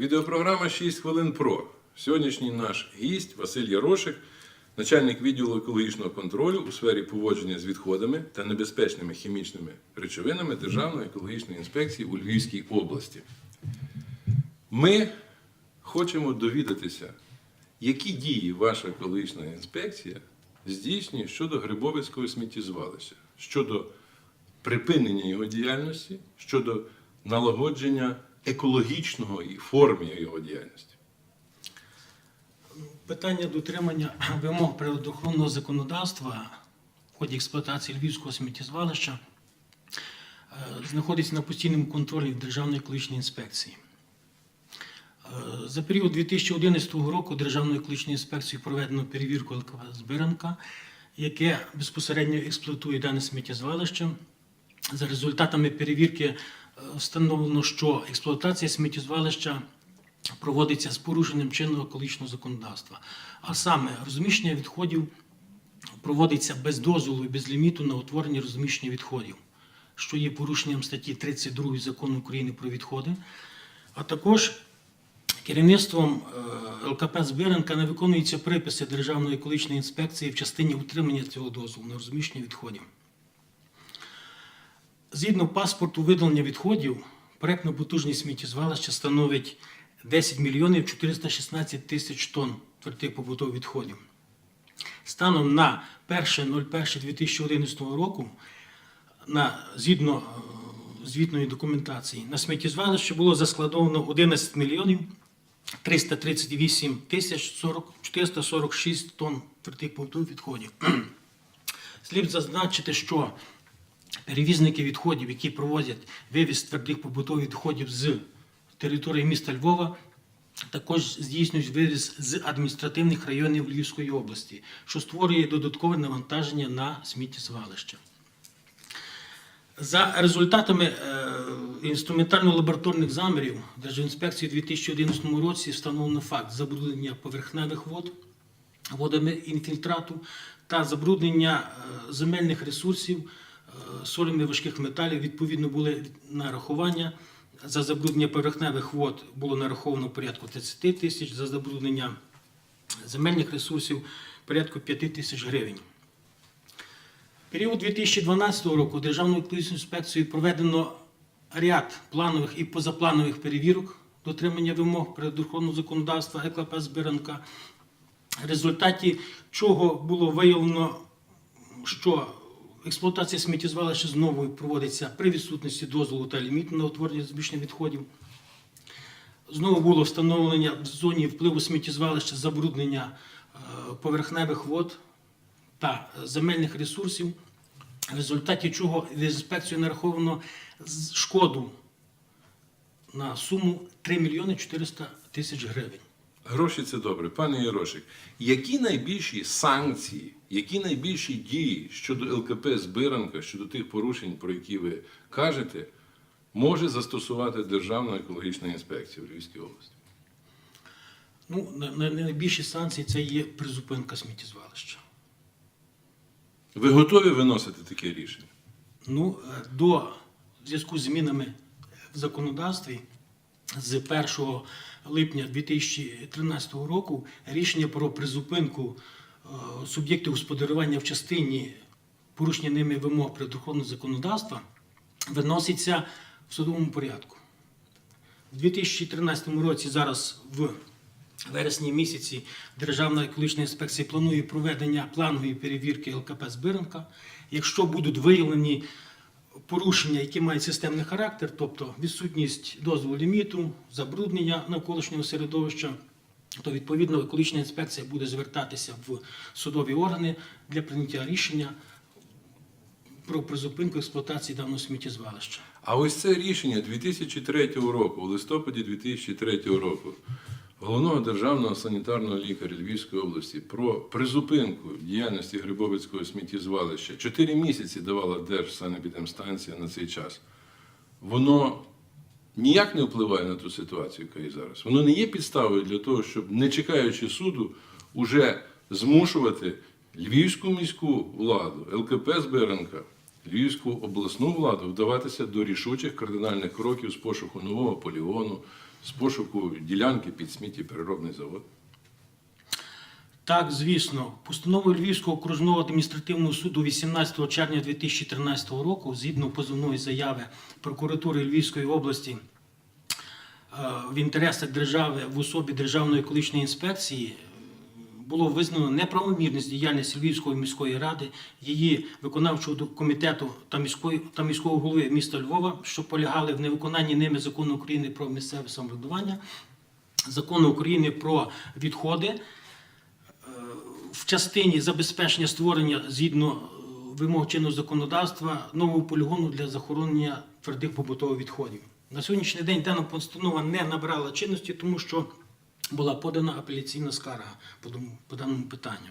Відеопрограма 6 хвилин про. Сьогоднішній наш гість Василь Ярошик, начальник відділу екологічного контролю у сфері поводження з відходами та небезпечними хімічними речовинами Державної екологічної інспекції у Львівській області. Ми хочемо довідатися, які дії ваша екологічна інспекція здійснює щодо Грибовицького сміттєзвалища, щодо припинення його діяльності, щодо налагодження екологічного і форми його діяльності. Питання дотримання вимог природоохоронного законодавства в ході експлуатації Львівського сміттєзвалища е, знаходиться на постійному контролі Державної екологічної інспекції. Е, За період 2011 року Державною екологічною інспекцією проведено перевірку Збиранка, яке безпосередньо експлуатує дане сміттєзвалище. За результатами перевірки встановлено, що експлуатація сміттєзвалища проводиться з порушенням чинного екологічного законодавства. А саме розміщення відходів проводиться без дозволу і без ліміту на утворення розміщення відходів, що є порушенням статті 32 закону України про відходи, а також керівництвом е, ЛКП Збиренка не виконуються приписи Державної екологічної інспекції в частині утримання цього дозволу на розміщення відходів. Згідно паспорту видалення відходів, проектна потужність сміттєзвалища становить 10 мільйонів 416 тисяч тонн твердих побутових відходів. Станом на 1.01.2011 року, на, згідно е, звітної документації, на сміттєзвалище було заскладовано 11 мільйонів 338 тисяч 446 тонн твердих побутових відходів. Слід зазначити, що перевізники відходів, які проводять вивіз твердих побутових відходів з території міста Львова, також здійснюють вивіз з адміністративних районів Львівської області, що створює додаткове навантаження на сміттєзвалище. За результатами е, інструментально-лабораторних замірів Держінспекції у 2011 році встановлено факт забруднення поверхневих вод водами інфільтрату та забруднення е, земельних ресурсів солями важких металів. Відповідно були нарахування. За забруднення поверхневих вод було нараховано порядку 30 тисяч, за забруднення земельних ресурсів порядку 5 тисяч гривень. В період 2012 року Державною екологічною інспекцією проведено ряд планових і позапланових перевірок дотримання вимог природоохоронного законодавства ЕКП Збиранка, в результаті чого було виявлено, що експлуатація сміттєзвалища знову проводиться при відсутності дозволу та ліміту на утворення збільшення відходів. Знову було встановлення в зоні впливу сміттєзвалища забруднення е, поверхневих вод та земельних ресурсів, в результаті чого в інспекцію нараховано шкоду на суму 3 мільйони 400 тисяч гривень. Гроші це добре. Пане Ярошик, які найбільші санкції, які найбільші дії щодо ЛКП Збиранка, щодо тих порушень, про які ви кажете, може застосувати Державна екологічна інспекція в Львівській області? Ну, на- на- найбільші санкції це є призупинка сміттєзвалища. Ви готові виносити таке рішення? Ну, е, до зв'язку з змінами в законодавстві з 1 липня 2013 року рішення про призупинку е, суб'єктів господарювання в частині порушення ними вимог природоохоронного законодавства виноситься в судовому порядку. У 2013 році зараз в вересні місяці Державна екологічна інспекція планує проведення планової перевірки ЛКП Збиранка. Якщо будуть виявлені порушення, які мають системний характер, тобто відсутність дозволу ліміту, забруднення навколишнього середовища, то відповідно екологічна інспекція буде звертатися в судові органи для прийняття рішення про призупинку експлуатації даного сміттєзвалища. А ось це рішення 2003 року, у листопаді 2003 року, головного державного санітарного лікаря Львівської області про призупинку діяльності Грибовицького сміттєзвалища. Чотири місяці давала Держсанепідемстанція на цей час. Воно ніяк не впливає на ту ситуацію, яка є зараз. Воно не є підставою для того, щоб, не чекаючи суду, уже змушувати Львівську міську владу, ЛКП Збиранка, Львівську обласну владу вдаватися до рішучих кардинальних кроків з пошуку нового полігону, з пошуку ділянки під сміттєпереробний завод? Так, звісно, постановою Львівського окружного адміністративного суду 18 червня 2013 року, згідно позовної заяви прокуратури Львівської області е, в інтересах держави в особі Державної екологічної інспекції було визнано неправомірність діяльності Львівської міської ради, її виконавчого комітету та міської та міського голови міста Львова, що полягали в невиконанні ними закону України про місцеве самоврядування, закону України про відходи в частині забезпечення створення згідно е, вимог чинного законодавства нового полігону для захоронення твердих побутових відходів. На сьогоднішній день дана постанова не набрала чинності, тому що була подана апеляційна скарга по даному питанню.